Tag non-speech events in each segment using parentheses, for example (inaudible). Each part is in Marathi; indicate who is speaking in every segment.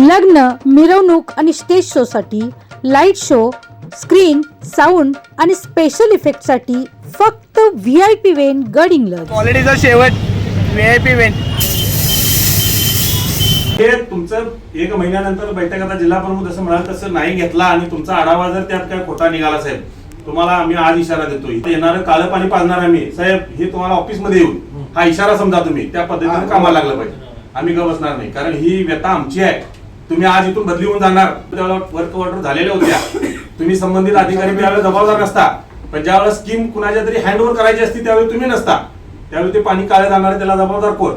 Speaker 1: लग्न मिरवणूक आणि स्टेज शोसाठी लाइट शो स्क्रीन साऊंड आणि स्पेशल इफेक्टसाठी फक्त व्ही आय पी वेन गड इंग्लज
Speaker 2: क्वालिटीचा शेवट व्ही आय पी इव्हेंट
Speaker 3: हे तुमचं एक महिन्यानंतर बैठक आता जिल्हा प्रमुख जसं म्हणाल तसं नाही घेतला आणि तुमचा आढावा जर त्यात काय खोटा निघाला साहेब तुम्हाला आम्ही आज इशारा देतो इथे येणारं काळं पाणी पाजणार आम्ही. साहेब हे तुम्हाला ऑफिसमध्ये येऊन हा इशारा समजा तुम्ही. त्या पद्धतीने कामाला लागलं पाहिजे. आम्ही ग बसणार नाही. कारण ही व्यथा आमची आहे. तुम्ही आज इथून बदली होऊन जाणार. त्यावेळेला वर्क ऑर्डर झालेल्या होत्या. तुम्ही संबंधित अधिकारी त्यावेळेला जबाबदार नसता. पण ज्यावेळेला स्कीम कुणाच्या तरी हँडओव्हर करायची असती त्यावेळी तुम्ही नसता. त्यावेळी ते पाणी काळे जाणार त्याला जबाबदार कोण?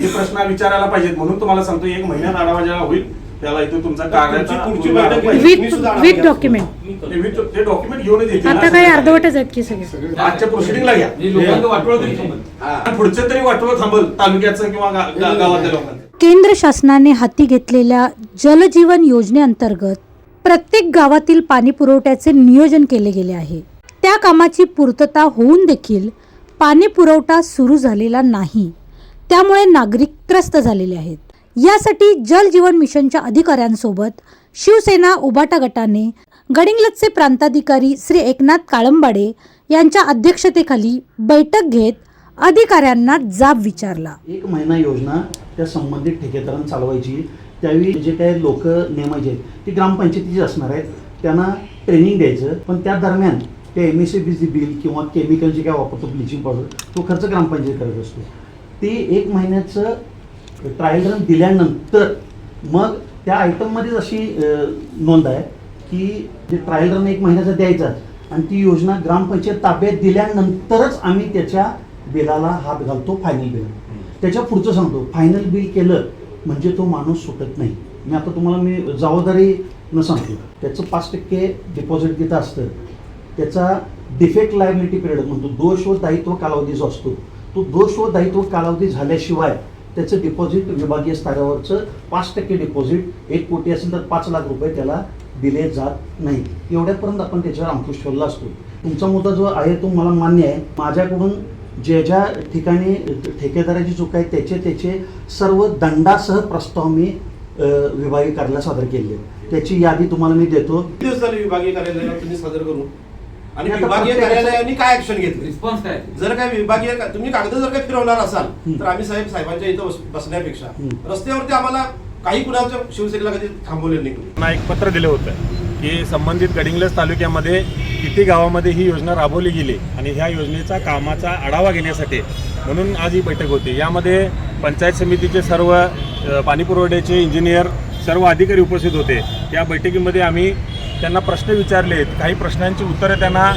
Speaker 3: हे प्रश्न विचारायला पाहिजेत. म्हणून तुम्हाला सांगतो एक महिन्यात आढावा जेव्हा होईल त्याला इथे तुमचा
Speaker 1: डॉक्युमेंट
Speaker 3: ते डॉक्युमेंट घेऊनच येतील.
Speaker 1: आता
Speaker 3: ना.
Speaker 1: काही अर्धवटच आहेत की सगळे?
Speaker 3: आजच्या प्रोसिडिंगला घ्या.
Speaker 4: वाटोळं तरी.
Speaker 3: आणि पुढचं तरी थांबल. तालुक्याचं किंवा गावातल्या लोकांचं.
Speaker 1: केंद्र शासनाने हाती घेतलेल्या जलजीवन योजनेअंतर्गत प्रत्येक गावातील पाणी पुरवठ्याचे नियोजन केले गेले आहे. त्या कामाची पूर्तता होऊन देखील पाणी पुरवठा सुरू झालेला नाही. त्यामुळे नागरिक त्रस्त झालेले आहेत. यासाठी जल जीवन मिशनच्या अधिकाऱ्यांसोबत शिवसेना उबाटा गटाने गडिंग्लजचे प्रांताधिकारी श्री एकनाथ काळंबाडे यांच्या अध्यक्षतेखाली बैठक घेत अधिकाऱ्यांना जाब विचारला.
Speaker 5: एक महिना योजना त्या संबंधित ठेकेदारांना चालवायची. त्यावेळी जे काही लोक नेमायचे आहेत ती ग्रामपंचायतीची असणार आहेत. त्यांना ट्रेनिंग द्यायचं. पण त्या दरम्यान ते एम एस बीची बिल किंवा केमिकल जे काय वापरतो ब्लिचिंग पावडर तो खर्च ग्रामपंचायत करत असतो. ते एक महिन्याचं ट्रायल रन दिल्यानंतर मग त्या आयटममध्येच अशी नोंद आहे की जे ट्रायल रन एक महिन्याचा द्यायचा. आणि ती योजना ग्रामपंचायत ताब्यात दिल्यानंतरच आम्ही त्याच्या बिलाला हात घालतो फायनल बिल त्याच्या पुढचं सांगतो फायनल बिल केलं म्हणजे तो माणूस सुटत नाही. मी आता तुम्हाला मी जबाबदारी न सांगतो. त्याचं पाच टक्के डिपॉझिट तिथं असतं त्याचा डिफेक्ट लायबिलिटी पिरियड म्हणतो दोष व दायित्व कालावधी जो असतो तो दोष व दायित्व कालावधी झाल्याशिवाय त्याचं डिपॉझिट विभागीय स्तरावरचं पाच टक्के डिपॉझिट एक कोटी असेल तर पाच लाख रुपये त्याला दिले जात नाही. एवढ्यापर्यंत आपण त्याच्यावर अंकुश ठेवला असतो. तुमचा मुद्दा जो आहे तो मला मान्य आहे. माझ्याकडून ज्या ज्या ठिकाणी ठेकेदाराची चूक आहे त्याचे त्याचे सर्व दंडासह प्रस्ताव मी विभागीय कार्यालयाला सादर केले त्याची यादी तुम्हाला मी देतो
Speaker 4: किती दिवस झाले विभागीय कार्यालयाला तुम्ही सादर करून आणि
Speaker 5: आता
Speaker 4: विभागीय कार्यालयाने काय ऍक्शन घेतली
Speaker 6: रिस्पॉन्स काय
Speaker 4: जर काय विभागीय का- तुम्ही कागद जर काय फिरवणार असाल
Speaker 5: हं.
Speaker 4: तर आम्ही साहेब साहेबांच्या इथं बस- बसण्यापेक्षा
Speaker 5: हं.
Speaker 4: रस्त्यावरती आम्हाला काही कुणाच्या शिवसेनेला कधी थांबवले नाही.
Speaker 3: त्यांना एक पत्र दिलं होतं की संबंधित गडिंग्लज तालुक्यामध्ये किती गावामध्ये ही योजना राबवली गेली आणि ह्या योजनेचा कामाचा आढावा घेण्यासाठी म्हणून आज ही बैठक होती. यामध्ये पंचायत समितीचे सर्व पाणीपुरवठ्याचे इंजिनियर सर्व अधिकारी उपस्थित होते. या बैठकीमध्ये आम्ही त्यांना प्रश्न विचारले आहेत काही प्रश्नांची उत्तरं त्यांना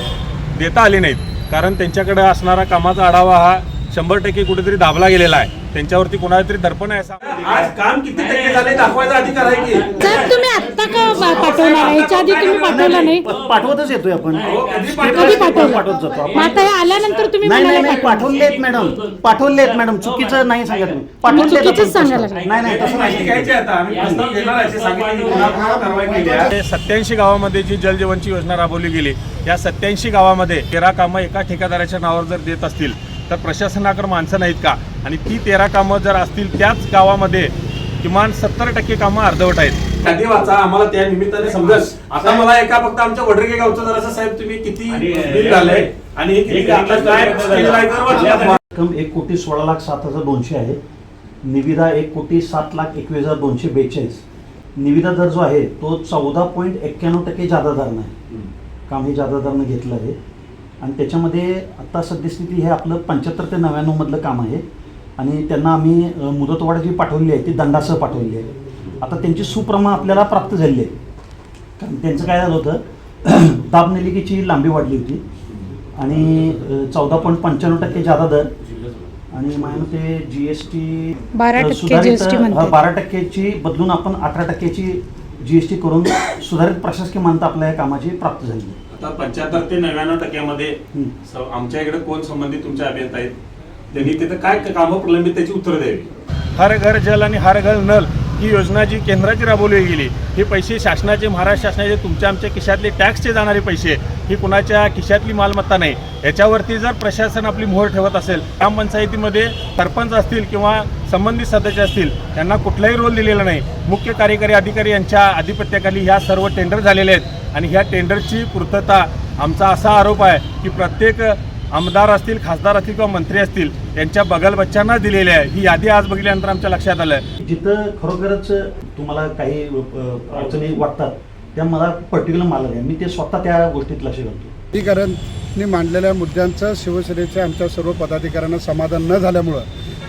Speaker 3: देता आली नाहीत. कारण त्यांच्याकडे असणारा कामाचा आढावा हा शंभर टक्के कुठेतरी दाबला गेलेला आहे. त्यांच्यावरती कोणाला तरी दर्पण आहे आज काम किती टक्के झाले दाखवायचा अधिकार आहे की?
Speaker 1: साहेब तुम्ही आत्ता का पा- पाठवणार आहे याच्या आधी तुम्ही पाठवला नाही?
Speaker 5: पाठवतच येतोय आपण.
Speaker 3: कधी
Speaker 1: कधी पाठवलं?
Speaker 5: पाठवत जातो आपण.
Speaker 1: मग आता हे आल्यानंतर तुम्ही
Speaker 5: नाही नाही
Speaker 1: म्हणाला
Speaker 5: नाही पाठवले आहेत मॅडम पाठवले आहेत मॅडम चुकीचं नाही सांगा तुम्ही पाठवले आहेत
Speaker 1: चुकीचंच
Speaker 5: आपण
Speaker 1: सांगायला
Speaker 5: प्रस्ताव.
Speaker 1: लागले.
Speaker 5: नाही नाही तसं
Speaker 3: माहिती
Speaker 5: नाही
Speaker 3: घ्यायची आता. आम्ही प्रस्ताव घेणार आहे. असे सांगितले की पुन्हा पुन्हा कारवाई केली आहे. सत्याऐंशी गावामध्ये जी जलजीवनची योजना राबवली गेली या सत्याऐंशी गावामध्ये तेरा कामं एका ठेकेदाराच्या नावावर जर देत असतील तर प्रशासनाकडे माणसं नाहीत का? आणि ती तेरा कामं जर असतील त्याच गावामध्ये किमान सत्तर टक्के कामं अर्धवट आहेत. कधी वाचा? आम्हाला त्या निमित्ताने समजत आता मला एका फक्त आमच्या वडरगे गावचं जरासं साहेब तुम्ही किती बिल झालंय आणि किती आता काय केलेलं आहे तर वाचा.
Speaker 5: रक्कम एक कोटी सोळा लाख सात हजार दोनशे आहे. निविदा एक कोटी सात लाख एकवीस हजार दोनशे बेचाळीस. निविदा दर जो आहे तो चौदा पॉईंट एक्क्याण्णव टक्के जादा दरानं आहे काम हे जादा दरानं घेतलं आहे. आणि त्याच्यामध्ये आत्ता सद्यस्थिती हे आपलं पंच्याहत्तर ते नव्याण्णवमधलं काम आहे. आणि त्यांना आम्ही मुदतवाढ जी पाठवली आहे ती दंडासह पाठवली आहे. आता त्यांची सुप्रमा आपल्याला प्राप्त झालेली आहे. कारण त्यांचं काय झालं होतं (clears throat) दाब नलिकेची लांबी वाढली होती. आणि चौदा पॉईंट पंच्याण्णव टक्के जादा दर. आणि माझ्या मते जी एस टी
Speaker 1: म्हणतात.
Speaker 5: बारा टक्क्याची बदलून आपण अठरा टक्क्याची जी एस टी करून सुधारित प्रशासकीय मानता आपल्या या कामाची प्राप्त झाली आहे.
Speaker 3: आता पंच्याहत्तर ते नव्याण्णव टक्क्यामध्ये. स- आमच्या इकडे कोण संबंधित तुमचे अभियंता आहेत त्यांनी तिथं काय कामं प्रलंबित त्याची उत्तरं द्यावी हर घर जल आणि हर घर नल ही योजना जी केंद्राची राबवली गेली हे पैसे शासनाचे महाराष्ट्र शासनाचे तुमच्या आमच्या खिशातले टॅक्सचे जाणारे पैसे ही कुणाच्या खिशातली मालमत्ता नाही. याच्यावरती जर प्रशासन आपली मोहर ठेवत असेल ग्रामपंचायतीमध्ये सरपंच असतील किंवा संबंधित सदस्य असतील त्यांना कुठलाही रोल दिलेला नाही. मुख्य कार्यकारी अधिकारी यांच्या आधिपत्याखाली ह्या सर्व टेंडर झालेले आहेत. आणि ह्या टेंडरची पूर्तता आमचा असा आरोप आहे की प्रत्येक आमदार असतील खासदार असतील किंवा मंत्री असतील यांच्या बगल बच्चांना दिलेली आहे. ही यादी आज बघितल्यानंतर आमच्या लक्षात आलं
Speaker 5: जिथं खरोखरच तुम्हाला काही अडचणी वाटतात त्या मला पर्टिक्युलर मालक आहे मी ते स्वतः त्या गोष्टीत लक्ष घालतो.
Speaker 6: अधिकाऱ्यांनी मांडलेल्या मुद्द्यांचं शिवसेनेच्या आमच्या सर्व पदाधिकाऱ्यांना समाधान न झाल्यामुळं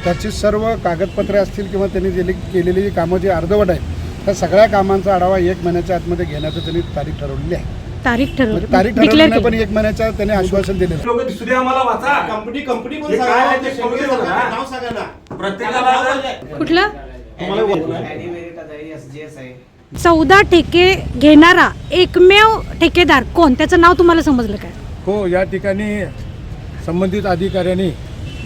Speaker 6: त्याची सर्व कागदपत्रे असतील किंवा त्यांनी दिली केलेली जी कामं जी अर्धवट आहेत त्या सगळ्या कामांचा आढावा एक महिन्याच्या आतमध्ये घेण्याचं त्यांनी तारीख ठरवलेली आहे.
Speaker 1: तारीख ठरव
Speaker 6: म्हणजे तारीख
Speaker 1: डिक्लेअर
Speaker 6: ठरवली पण
Speaker 1: केली.
Speaker 6: एक महिन्याच्या त्यांनी आश्वासन दिलेलं. आहे.
Speaker 3: लोक दिसू दे आम्हाला वाचा.
Speaker 4: कंपनी कंपनी पण
Speaker 3: हे काय
Speaker 4: सांगा
Speaker 3: आहे ते
Speaker 4: ते
Speaker 3: शेवटी
Speaker 4: शेवटी
Speaker 3: बघा.
Speaker 4: नाव सांगा ना.
Speaker 3: प्रत्येकाला जर-
Speaker 1: कुठलं? चौदा ठेके घेणारा एकमेव ठेकेदार कोण? त्याचं नाव तुम्हाला समजलं काय?
Speaker 6: हो या ठिकाणी संबंधित अधिकाऱ्यांनी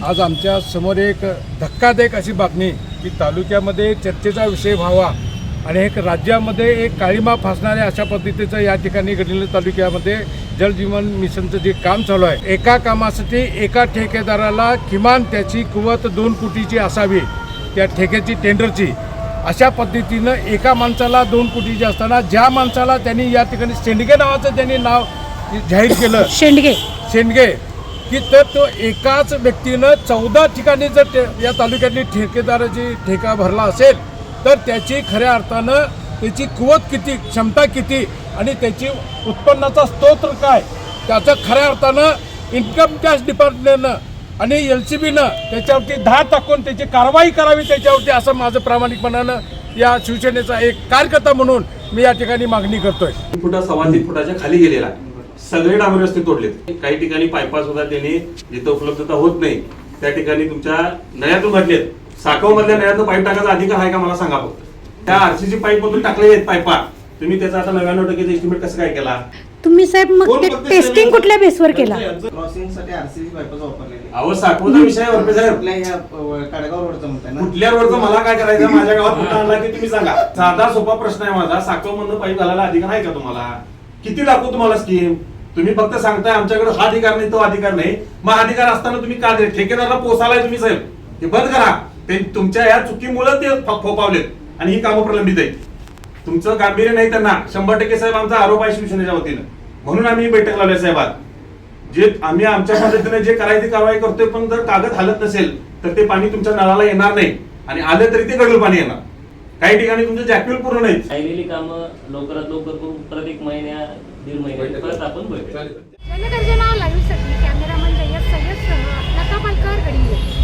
Speaker 6: आज आमच्यासमोर एक धक्कादायक अशी बातमी की तालुक्यामध्ये चर्चेचा विषय व्हावा. आणि एक राज्यामध्ये एक काळीमा फासणाऱ्या अशा पद्धतीचं या ठिकाणी गडिंग्लज तालुक्यामध्ये जलजीवन मिशनचं जे काम चालू आहे एका कामासाठी एका ठेकेदाराला किमान त्याची कुवत दोन कोटीची असावी त्या ठेक्याची टेंडरची. अशा पद्धतीनं एका माणसाला दोन कोटीची असताना ज्या माणसाला त्यांनी या ठिकाणी शेंडगे नावाचं त्यांनी नाव जाहीर केलं.
Speaker 1: शेंडगे.
Speaker 6: शेंडगे. की तर तो एकाच व्यक्तीनं चौदा ठिकाणी जर या तालुक्यातली ठेकेदाराची ठेका भरला असेल तर त्याची खऱ्या अर्थानं त्याची कुवत किती क्षमता किती आणि त्याची उत्पन्नाचा स्तोत्र काय त्याचं खऱ्या अर्थानं इन्कम टॅक्स डिपार्टमेंटनं आणि एल सी बीनं त्याच्यावरती धा टाकून त्याची कारवाई करावी त्याच्यावरती असं माझं प्रामाणिकपणानं या शिवसेनेचा एक कार्यकर्ता म्हणून मी या ठिकाणी मागणी करतोय.
Speaker 3: फुटा सव्वा तीन फुटाच्या खाली गेलेला सगळे डांबरी रस्ते तोडलेत. काही ठिकाणी पायपास सुद्धा त्यांनी जिथं उपलब्धता होत नाही त्या ठिकाणी तुमच्या नळ्यातून घडलेत साकव मधल्या नळ्यातून पाईप टाकायचा अधिकार आहे का मला सांगा फक्त. त्या आरसीसी पाईप मधून टाकले आहेत पायपा तुम्ही त्याचा आता नव्याण्णव टक्के एस्टिमेट कसं काय केला?
Speaker 1: तुम्ही साहेब मग ते टेस्टिंग कुठल्या बेसवर केला?
Speaker 7: क्रॉसिंगसाठी आरसीसी पाईपच वापरलेले.
Speaker 3: अहो साकवचा विषय आहे वरपे साहेब.
Speaker 7: आपल्या ह्या अ, कडगाव रोडचा म्हणताय ना?
Speaker 3: कुठल्या रोडचं मला काय करायचं माझ्या गावात कुठं आणला की तुम्ही सांगा. (laughs) साधा सोपा प्रश्न आहे माझा. साकव मधनं पाईप घालायला अधिकार आहे का तुम्हाला? किती दाखवू तुम्हाला स्कीम तुम्ही फक्त सांगताय आमच्याकडे हा अधिकार नाही तो अधिकार नाही. मग अधिकार असताना तुम्ही का दे ठेकेदाराला पोसालाय तुम्ही साहेब. हे बंद करा. ते तुमच्या या चुकीमुळे ते फोपावलेत आणि ही कामं प्रलंबित आहेत. तुमचं गांभीर्य नाही त्यांना. शंभर टक्के साहेब आमचा आरोप आहे शिवसेनेच्या वतीनं. म्हणून आम्ही ही बैठक लावली साहेब आज. जे आम्ही आमच्या पद्धतीने जे करायची कारवाई करतोय पण जर कागद हालत नसेल तर ते पाणी तुमच्या नळाला येणार नाही. आणि आलं तरी ते गडूळ पाणी येणार. काही ठिकाणी तुमचे जॅक्युल पूर्ण नाहीत
Speaker 8: राहिलेली कामं लवकरात लवकर करून परत एक महिन्या दीड महिन्या परत आपण भेटू
Speaker 9: जनगर्जना लाईव्हसाठी कॅमेरामन जय्यद सय्यदसह लता पालकर